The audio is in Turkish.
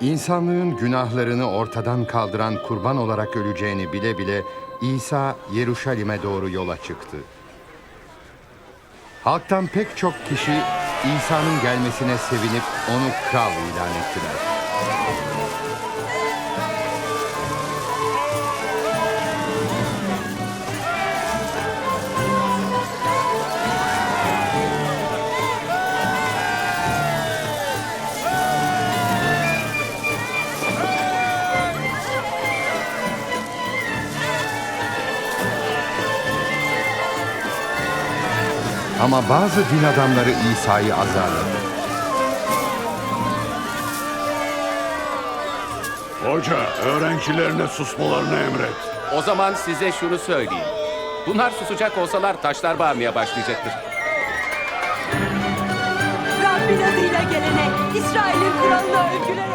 İnsanlığın günahlarını ortadan kaldıran kurban olarak öleceğini bile bile İsa Yeruşalim'e doğru yola çıktı. Halktan pek çok kişi İsa'nın gelmesine sevinip onu kral ilan ettiler. Ama bazı din adamları İsa'yı azarladı. Hoca, öğrencilerine susmalarını emret. O zaman size şunu söyleyeyim. Bunlar susacak olsalar taşlar bağırmaya başlayacaktır. Rabbin adıyla gelene İsrail'in kralını öldür.